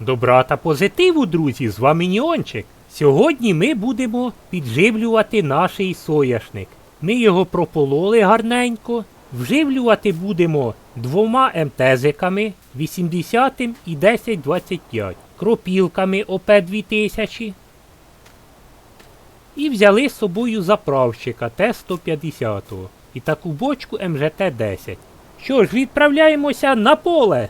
Добра та позитиву, друзі, з вами Ніончик. Сьогодні ми будемо підживлювати наш сояшник. Ми його пропололи гарненько. Вживлювати будемо двома МТЗиками 80 і 1025, кропілками ОП 2000 і взяли з собою заправщика Т-150 і таку бочку МЖТ-10. Що ж, відправляємося на поле.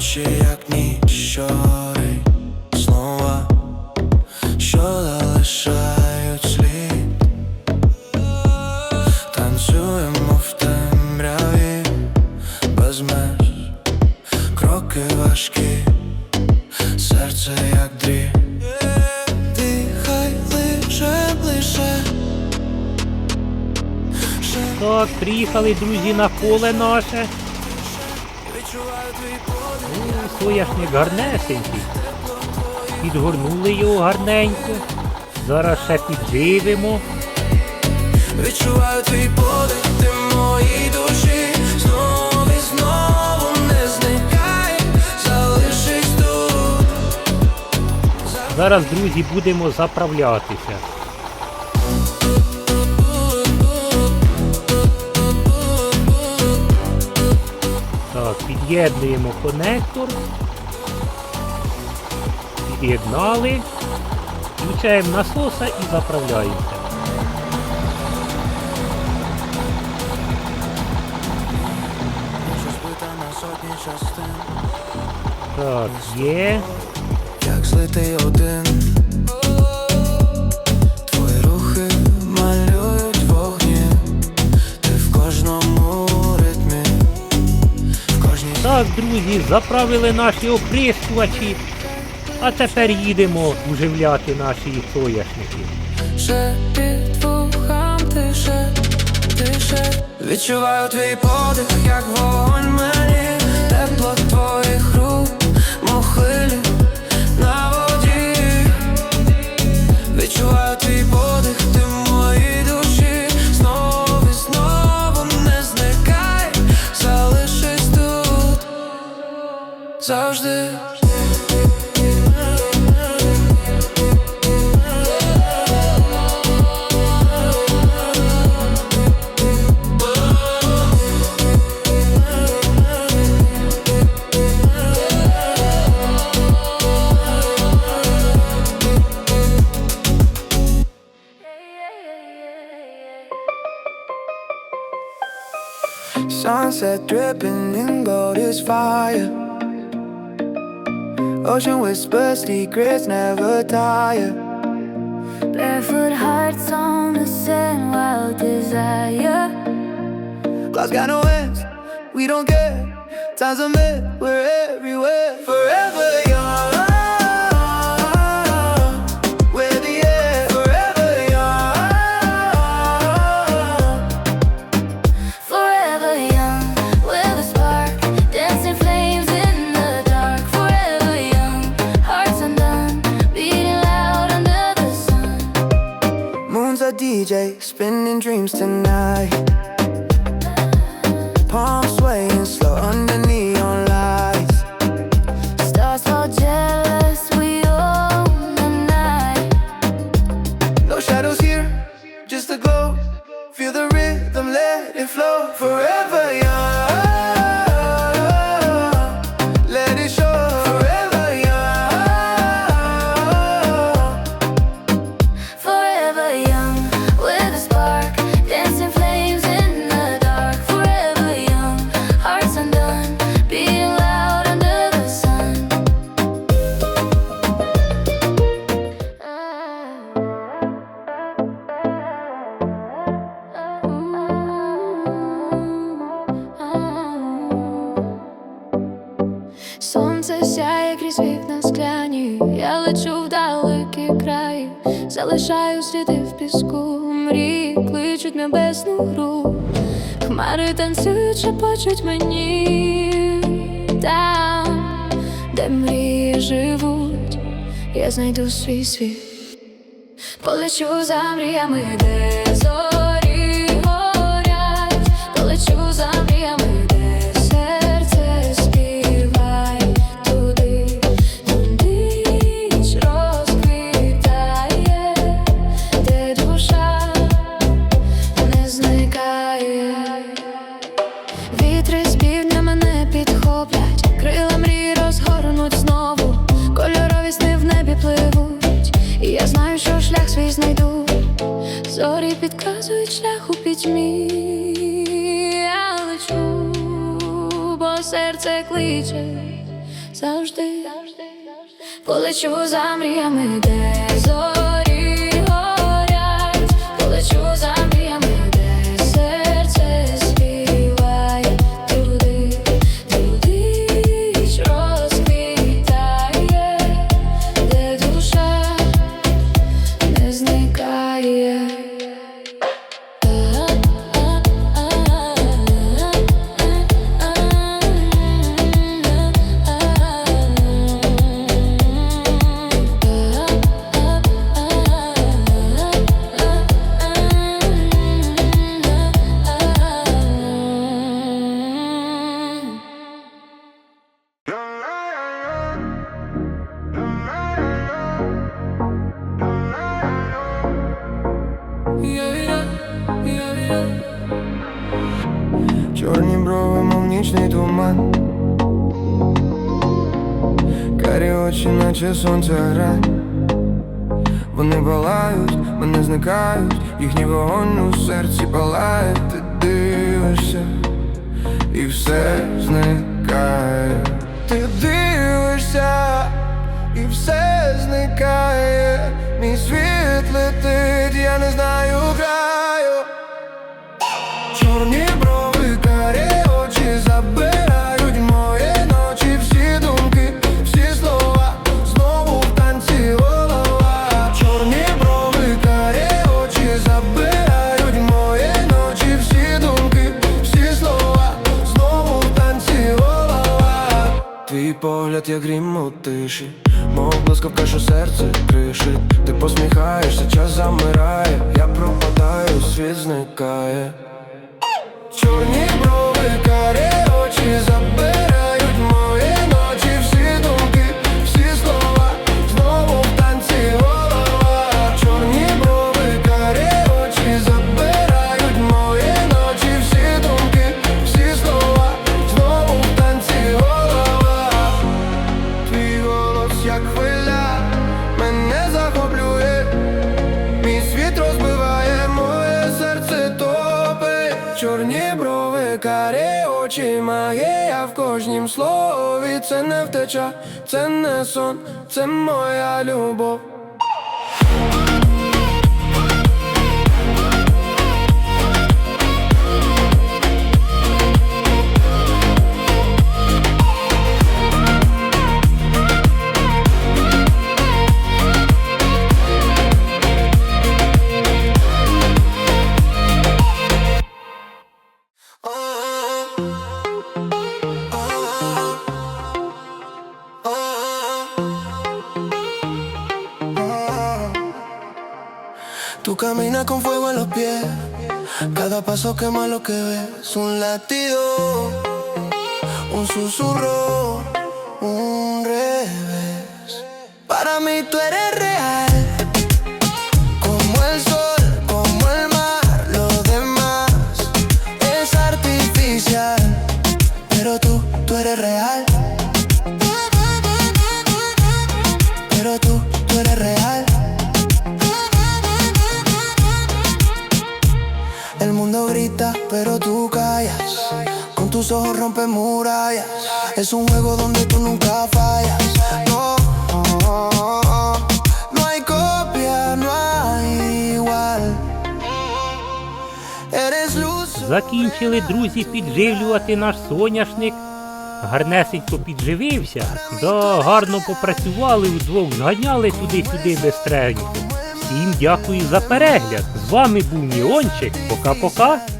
Очі, як ніч щорий слова, що залишають слід, танцюємо в темряві без меж, кроки важкі, серце як дріб. Дихай лише, лише, Так, приїхали, друзі, на поле наше. Твій соняшник гарнесенький. Підгорнули його гарненько. Зараз ще підживимо. Відчуваю твій подих, ти в моїй душі Знову і знову не зникай, залишись тут Зараз, друзі, будемо заправлятися. Під'єднуємо конектор. Під'єднали. Включаємо насоса і заправляємося. Так, є. Як злитий один Так, друзі, заправили наші оприскувачі. А тепер їдемо уживляти наші соняшники. Шепіт вухам тише, тише Відчуваю твій подих, як вогонь мені Тепло твоїх рук, Завжди Sunset dripping in gold is fire. Ocean whispers, secrets never tire. Barefoot hearts on the sand, wild desire. Clouds got no ends, we don't care. Time's a myth, we're everywhere. Forever DJ, spinning dreams tonight. Palms сяє крізь вікна скляні, я лечу в далекі краї, залишаю сліди в піску, мрії кличуть небесну гру, хмари танцюють, шепочуть мені. Там, де мрії живуть, я знайду свій світ. Полечу за мріями, де Зорі підказують шлях у пітьмі, я лечу, бо серце кличе завжди, завжди, полечу за мріями, де зорі нічний туман. Карі очі, наче сонце грань. Вони палають, мене зникають, їхній вогонь у серці палає, ти дивишся, і все зникає. Ти дивишся, і все зникає. Мій світ летить, я не знаю краю. Чорні Твій погляд, як грім у тиші, мов блискавка, що серце кришить. Ти посміхаєшся, час замирає, я пропадаю, світ зникає. Чорні брови, карі очі забирають очі, магія в кожнім слові Це не втеча, це не сон, це моя любов caminas con fuego en los pies. Cada paso quema lo que ves. Un latido, un susurro, un revés. Para mí tú eres tus ojos rompes murallas. Es un juego donde tú nunca fallas. No, no hay copia, no hay igual. Eres luz. Закінчили друзі підживлювати наш соняшник. Гарнесенько підживився, да гарно попрацювали вдвох, зганяли туди-сюди безстренько. Всім дякую за перегляд. З вами був Ніончик. Пока-пока.